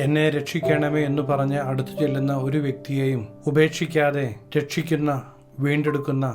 എന്നെ രക്ഷിക്കണമേ എന്ന് പറഞ്ഞ് അടുത്തു ചെല്ലുന്ന ഒരു വ്യക്തിയെയും ഉപേക്ഷിക്കാതെ രക്ഷിക്കുന്ന വീണ്ടെടുക്കുന്ന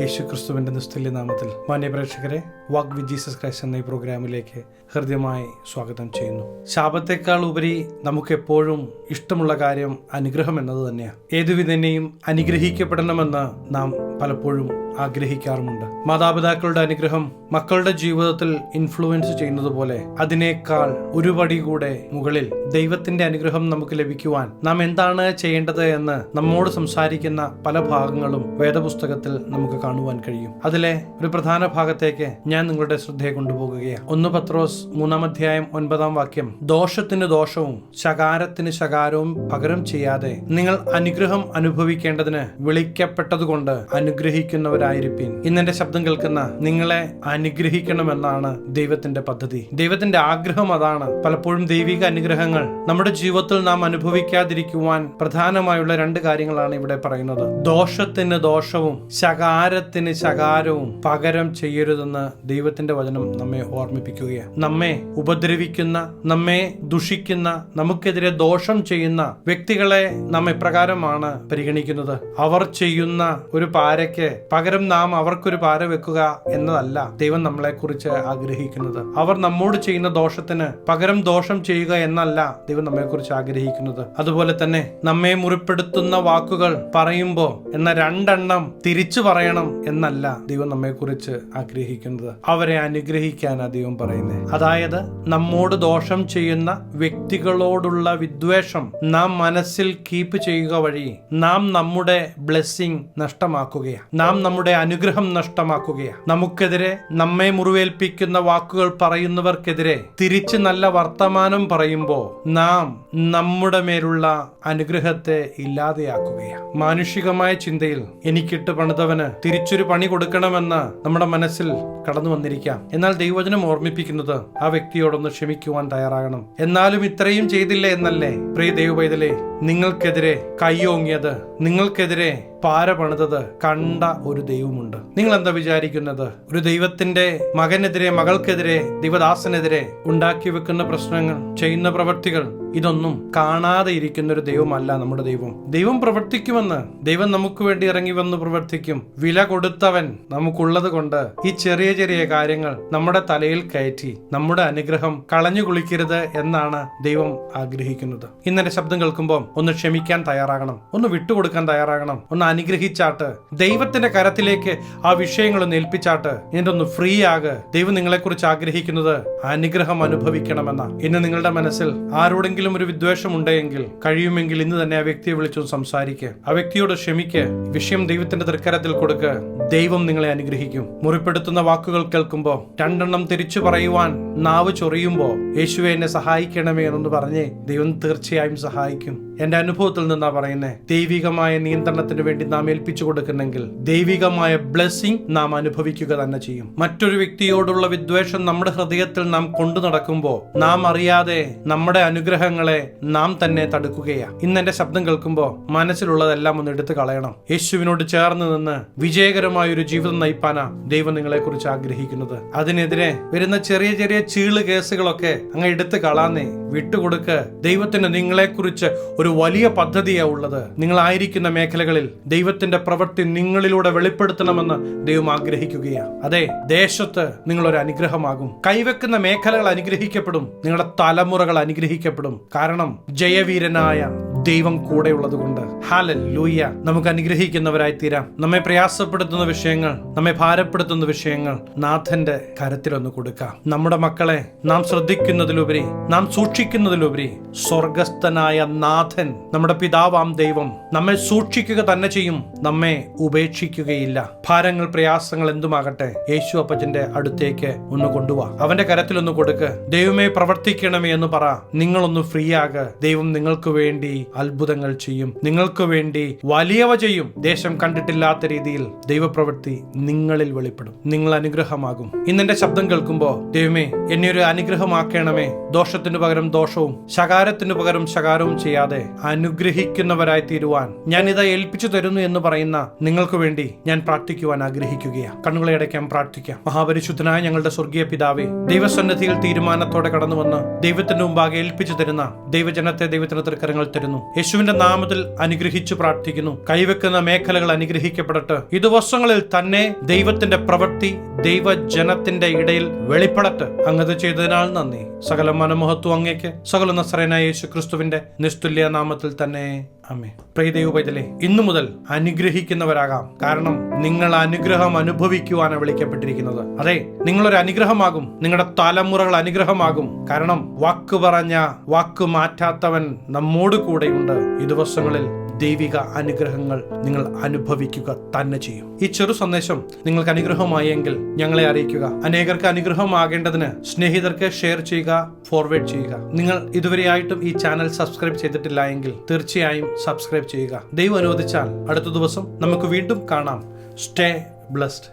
യേശുക്രിസ്തുവിന്റെ നിസ്തുല്യ നാമത്തിൽ. മാന്യ പ്രേക്ഷകരെ വാക്ക് വിത്ത് ജീസസ് ക്രൈസ്റ്റ് എന്ന ഈ പ്രോഗ്രാമിലേക്ക് ഹൃദ്യമായി സ്വാഗതം ചെയ്യുന്നു. ശാപത്തെക്കാൾ ഉപരി നമുക്ക് എപ്പോഴും ഇഷ്ടമുള്ള കാര്യം അനുഗ്രഹം എന്നത് തന്നെയാണ്. ഏതുവിധനെയും അനുഗ്രഹിക്കപ്പെടണമെന്ന് നാം പലപ്പോഴും ആഗ്രഹിക്കാറുമുണ്ട്. മാതാപിതാക്കളുടെ അനുഗ്രഹം മക്കളുടെ ജീവിതത്തിൽ ഇൻഫ്ലുവൻസ് ചെയ്യുന്നത് പോലെ അതിനേക്കാൾ ഒരുപടി കൂടെ മുകളിൽ ദൈവത്തിന്റെ അനുഗ്രഹം നമുക്ക് ലഭിക്കുവാൻ നാം എന്താണ് ചെയ്യേണ്ടത് എന്ന് നമ്മോട് സംസാരിക്കുന്ന പല ഭാഗങ്ങളും വേദപുസ്തകത്തിൽ നമുക്ക് കാണുവാൻ കഴിയും. അതിലെ ഒരു പ്രധാന ഭാഗത്തേക്ക് ഞാൻ നിങ്ങളുടെ ശ്രദ്ധയെ കൊണ്ടുപോകുകയാണ്. ഒന്ന് പത്രോസ് മൂന്നാം അധ്യായം ഒൻപതാം വാക്യം. ദോഷത്തിന് ദോഷവും ശകാരത്തിന് ശകാരവും പകരം ചെയ്യാതെ നിങ്ങൾ അനുഗ്രഹം അനുഭവിക്കേണ്ടതിന് വിളിക്കപ്പെട്ടതുകൊണ്ട് അനുഗ്രഹിക്കുന്നവരായിരിക്കും ഇന്നെന്റെ ശബ്ദം കേൾക്കുന്ന നിങ്ങളെ അനുഗ്രഹിക്കണമെന്നാണ് ദൈവത്തിന്റെ പദ്ധതി. ദൈവത്തിന്റെ ആഗ്രഹം അതാണ് പലപ്പോഴും ദൈവിക അനുഗ്രഹങ്ങൾ. നമ്മുടെ ജീവിതത്തിൽ നാം അനുഭവിക്കാതിരിക്കുവാൻ പ്രധാനമായുള്ള രണ്ട് കാര്യങ്ങളാണ് ഇവിടെ പറയുന്നത്. ദോഷത്തിന് ദോഷവും ശകാരത്തിന് ശകാരവും പകരം ചെയ്യരുതെന്ന് ദൈവത്തിന്റെ വചനം നമ്മെ ഓർമ്മിപ്പിക്കുകയാണ്. നമ്മെ ഉപദ്രവിക്കുന്ന നമ്മെ ദുഷിക്കുന്ന നമുക്കെതിരെ ദോഷം ചെയ്യുന്ന വ്യക്തികളെ നാം എപ്രകാരമാണ് പരിഗണിക്കുന്നത്. അവർ ചെയ്യുന്ന ഒരു പാരയ്ക്ക് പകരം നാം അവർക്കൊരു പാര വെക്കുക എന്നതല്ല ദൈവം നമ്മളെ കുറിച്ച് ആഗ്രഹിക്കുന്നത്. അവർ നമ്മോട് ചെയ്യുന്ന ദോഷത്തിന് പകരം ദോഷം ചെയ്യുക എന്നല്ല ദൈവം നമ്മെ കുറിച്ച് ആഗ്രഹിക്കുന്നത്. അതുപോലെ തന്നെ നമ്മെ മുറിപ്പെടുത്തുന്ന വാക്കുകൾ പറയുമ്പോൾ എന്ന രണ്ടെണ്ണം തിരിച്ചു പറയണം എന്നല്ല ദൈവം നമ്മെ കുറിച്ച് ആഗ്രഹിക്കുന്നത്. അവരെ അനുഗ്രഹിക്കാൻ അദ്ദേഹം പറയുന്നത് അതായത് നമ്മോട് ദോഷം ചെയ്യുന്ന വ്യക്തികളോടുള്ള വിദ്വേഷം നാം മനസ്സിൽ കീപ്പ് ചെയ്യുക വഴി നാം നമ്മുടെ ബ്ലെസ്സിങ് നഷ്ടമാക്കുകയാണ് നാം നമ്മുടെ അനുഗ്രഹം നഷ്ടമാക്കുകയാണ് നമുക്കെതിരെ നമ്മെ മുറിവേൽപ്പിക്കുന്ന വാക്കുകൾ പറയുന്നവർക്കെതിരെ തിരിച്ച് നല്ല വർത്തമാനം പറയുമ്പോൾ നാം നമ്മുടെ മേലുള്ള അനുഗ്രഹത്തെ ഇല്ലാതെയാക്കുകയാണ് മാനുഷികമായ ചിന്തയിൽ എനിക്കിട്ട് പണിതവന് തിരിച്ചൊരു പണി കൊടുക്കണമെന്ന് നമ്മുടെ മനസ്സിൽ കടന്നു വന്നിരിക്കാം. എന്നാൽ ദൈവജനം ഓർമ്മിപ്പിക്കുന്നത് ആ വ്യക്തിയോടൊന്ന് ക്ഷമിക്കുവാൻ തയ്യാറാകണം. എന്നാലും ഇത്രയും ചെയ്തില്ല എന്നല്ലേ? പ്രിയ ദൈവപൈതലേ നിങ്ങൾക്കെതിരെ കൈയോങ്ങിയത് നിങ്ങൾക്കെതിരെ പാര പണിതത് കണ്ട ഒരു ദൈവമുണ്ട്. നിങ്ങൾ എന്താ വിചാരിക്കുന്നത്? ഒരു ദൈവത്തിന്റെ മകനെതിരെ മകൾക്കെതിരെ ദൈവദാസനെതിരെ ഉണ്ടാക്കി വെക്കുന്ന പ്രശ്നങ്ങൾ ചെയ്യുന്ന പ്രവൃത്തികൾ ഇതൊന്നും കാണാതെ ഇരിക്കുന്ന ഒരു ദൈവമല്ല നമ്മുടെ ദൈവം. ദൈവം പ്രവർത്തിക്കുമെന്ന് ദൈവം നമുക്ക് വേണ്ടി ഇറങ്ങി വന്ന് പ്രവർത്തിക്കും. വില കൊടുത്തവൻ നമുക്കുള്ളത് കൊണ്ട് ഈ ചെറിയ ചെറിയ കാര്യങ്ങൾ നമ്മുടെ തലയിൽ കയറ്റി നമ്മുടെ അനുഗ്രഹം കളഞ്ഞു കുളിക്കരുത് എന്നാണ് ദൈവം ആഗ്രഹിക്കുന്നത്. ഇന്നലെ ശബ്ദം കേൾക്കുമ്പോൾ ഒന്ന് ക്ഷമിക്കാൻ തയ്യാറാകണം ഒന്ന് വിട്ടുകൊടുക്കാൻ തയ്യാറാകണം ഒന്ന് അനുഗ്രഹിച്ചാട്ട്. ദൈവത്തിന്റെ കരത്തിലേക്ക് ആ വിഷയങ്ങൾ ഏൽപ്പിച്ചാട്ട്. ഒന്ന് ഫ്രീ ആക് ദൈവം നിങ്ങളെക്കുറിച്ച് ആഗ്രഹിക്കുന്നത് അനുഗ്രഹം അനുഭവിക്കണമെന്ന. ഇന്ന് നിങ്ങളുടെ മനസ്സിൽ ആരോടെങ്കിലും ഒരു വിദ്വേഷം ഉണ്ടെങ്കിൽ കഴിയുമെങ്കിൽ ഇന്ന് തന്നെ ആ വ്യക്തിയെ വിളിച്ചു സംസാരിക്കുക ആ വ്യക്തിയോട് ക്ഷമിക്ക്. വിഷയം ദൈവത്തിന്റെ തൃക്കരത്തിൽ കൊടുക്ക്. ദൈവം നിങ്ങളെ അനുഗ്രഹിക്കും. മുറിപ്പെടുത്തുന്ന വാക്കുകൾ കേൾക്കുമ്പോൾ രണ്ടെണ്ണം തിരിച്ചു പറയുവാൻ നാവ് ചൊറിയുമ്പോൾ യേശുവെ എന്നെ സഹായിക്കണമേ എന്നൊന്ന് പറഞ്ഞേ ദൈവം തീർച്ചയായും സഹായിക്കും. എന്റെ അനുഭവത്തിൽ നിന്നാ പറയുന്നത് ദൈവികമായ നിയന്ത്രണത്തിന് വേണ്ടി നാം ഏൽപ്പിച്ചു കൊടുക്കുന്നെങ്കിൽ ദൈവികമായ ബ്ലെസ്സിങ് നാം അനുഭവിക്കുക തന്നെ ചെയ്യും. മറ്റൊരു വ്യക്തിയോടുള്ള വിദ്വേഷം നമ്മുടെ ഹൃദയത്തിൽ നാം കൊണ്ടു നടക്കുമ്പോൾ നാം അറിയാതെ നമ്മുടെ അനുഗ്രഹങ്ങളെ നാം തന്നെ തടുക്കുകയാണ് ഇന്ന് എന്റെ ശബ്ദം കേൾക്കുമ്പോൾ മനസ്സിലുള്ളതെല്ലാം ഒന്ന് എടുത്തു കളയണം. യേശുവിനോട് ചേർന്ന് നിന്ന് വിജയകരമായ ഒരു ജീവിതം നയിപ്പാനാ ദൈവം നിങ്ങളെ കുറിച്ച് ആഗ്രഹിക്കുന്നത്. അതിനെതിരെ വരുന്ന ചെറിയ ചെറിയ ചീൾ കേസുകളൊക്കെ അങ്ങ് എടുത്തു കളാന്നേ. വിട്ടുകൊടുക്ക്. ദൈവത്തിന് നിങ്ങളെക്കുറിച്ച് ഒരു വലിയ പദ്ധതിയാണ് ഉള്ളത്. നിങ്ങളായിരിക്കുന്ന മേഖലകളിൽ ദൈവത്തിന്റെ പ്രവൃത്തി നിങ്ങളിലൂടെ വെളിപ്പെടുത്തണമെന്ന് ദൈവം ആഗ്രഹിക്കുകയാണ് അതെ ദേശത്ത് നിങ്ങളൊരു അനുഗ്രഹമാകും. കൈവെക്കുന്ന മേഖലകൾ അനുഗ്രഹിക്കപ്പെടും. നിങ്ങളുടെ തലമുറകൾ അനുഗ്രഹിക്കപ്പെടും. കാരണം ജയവീരനായ ദൈവം കൂടെയുള്ളത് കൊണ്ട്. ഹാലൂയ്യ നമുക്ക് അനുഗ്രഹിക്കുന്നവരായി തീരാം. നമ്മെ പ്രയാസപ്പെടുത്തുന്ന വിഷയങ്ങൾ നമ്മെ ഭാരപ്പെടുത്തുന്ന വിഷയങ്ങൾ നാഥന്റെ കരത്തിലൊന്ന് കൊടുക്കാം. നമ്മുടെ മക്കളെ നാം ശ്രദ്ധിക്കുന്നതിലുപരി നാം സൂക്ഷിക്കുന്നതിലുപരി സ്വർഗസ്ഥനായ നാഥൻ നമ്മുടെ പിതാവാം ദൈവം നമ്മെ സൂക്ഷിക്കുക തന്നെ ചെയ്യും. നമ്മെ ഉപേക്ഷിക്കുകയില്ല. ഭാരങ്ങൾ പ്രയാസങ്ങൾ എന്തുമാകട്ടെ യേശു അപ്പച്ചന്റെ അടുത്തേക്ക് ഒന്ന് കൊണ്ടുപോവാ അവന്റെ കരത്തിലൊന്ന് കൊടുക്ക്. ദൈവമേ പ്രവർത്തിക്കണമേ എന്ന് പറ. നിങ്ങളൊന്ന് ഫ്രീ ആക ദൈവം നിങ്ങൾക്ക് വേണ്ടി അത്ഭുതങ്ങൾ ചെയ്യും. നിങ്ങൾക്ക് വേണ്ടി വലിയവ ചെയ്യും. ദേശം കണ്ടിട്ടില്ലാത്ത രീതിയിൽ ദൈവപ്രവൃത്തി നിങ്ങളിൽ വെളിപ്പെടും. നിങ്ങൾ അനുഗ്രഹമാകും. ഇന്നെന്റെ ശബ്ദം കേൾക്കുമ്പോൾ ദൈവമേ എന്നെ ഒരു അനുഗ്രഹമാക്കണമേ. ദോഷത്തിനു പകരം ദോഷവും ശകാരത്തിനു പകരം ശകാരവും ചെയ്യാതെ അനുഗ്രഹിക്കുന്നവരായി തീരുവാൻ ഞാൻ ഇത് ഏൽപ്പിച്ചു തരുന്നു എന്ന് പറയുന്ന നിങ്ങൾക്ക് വേണ്ടി ഞാൻ പ്രാർത്ഥിക്കുവാൻ ആഗ്രഹിക്കുകയാണ്. കണ്ണുകളെ അടയ്ക്കാൻ പ്രാർത്ഥിക്കാം. മഹാപരിശുദ്ധനായ ഞങ്ങളുടെ സ്വർഗീയ പിതാവേ ദൈവസന്നിധിയിൽ തീരുമാനത്തോടെ കടന്നു വന്ന് ദൈവത്തിന്റെ മുമ്പാകെ ഏൽപ്പിച്ചു തരുന്ന ദൈവജനത്തെ ദൈവത്തിന് തൃക്കരങ്ങൾ തരുന്നു. യേശുവിന്റെ നാമത്തിൽ അനുഗ്രഹിച്ചു പ്രാർത്ഥിക്കുന്നു. കൈവെക്കുന്ന മേഖലകൾ അനുഗ്രഹിക്കപ്പെടട്ടെ. ഈ ദിവസങ്ങളിൽ തന്നെ ദൈവത്തിന്റെ പ്രവൃത്തി ദൈവജനത്തിന്റെ ഇടയിൽ വെളിപ്പെടട്ടെ. അങ്ങത് ചെയ്തതിനാൽ നന്ദി. സകല മനമഹത്വം അങ്ങേക്ക്. സകല നസ്രനായ യേശു ക്രിസ്തുവിന്റെ നിസ്തുല്യ നാമത്തിൽ തന്നെ. അമ്മേ പ്രിയദൈവപൈതലെ പൈതലേ ഇന്നു മുതൽ അനുഗ്രഹിക്കുന്നവരാകാം. കാരണം നിങ്ങൾ അനുഗ്രഹം അനുഭവിക്കുവാനാണ് വിളിക്കപ്പെട്ടിരിക്കുന്നത്. അതെ നിങ്ങളൊരു അനുഗ്രഹമാകും. നിങ്ങളുടെ തലമുറകൾ അനുഗ്രഹമാകും. കാരണം വാക്ക് പറഞ്ഞ വാക്ക് മാറ്റാത്തവൻ നമ്മോട് കൂടെയുണ്ട്. ഈ ദിവസങ്ങളിൽ ദൈവിക അനുഗ്രഹങ്ങൾ നിങ്ങൾ അനുഭവിക്കുക തന്നെ ചെയ്യും. ഈ ചെറു സന്ദേശം നിങ്ങൾക്ക് അനുഗ്രഹമായെങ്കിൽ ഞങ്ങളെ അറിയിക്കുക. അനേകർക്ക് അനുഗ്രഹമാകേണ്ടതിന് സ്നേഹിതർക്ക് ഷെയർ ചെയ്യുക ഫോർവേഡ് ചെയ്യുക. നിങ്ങൾ ഇതുവരെയായിട്ടും ഈ ചാനൽ സബ്സ്ക്രൈബ് ചെയ്തിട്ടില്ല എങ്കിൽ തീർച്ചയായും സബ്സ്ക്രൈബ് ചെയ്യുക. ദൈവം അനുവദിച്ചാൽ അടുത്ത ദിവസം നമുക്ക് വീണ്ടും കാണാം. Stay blessed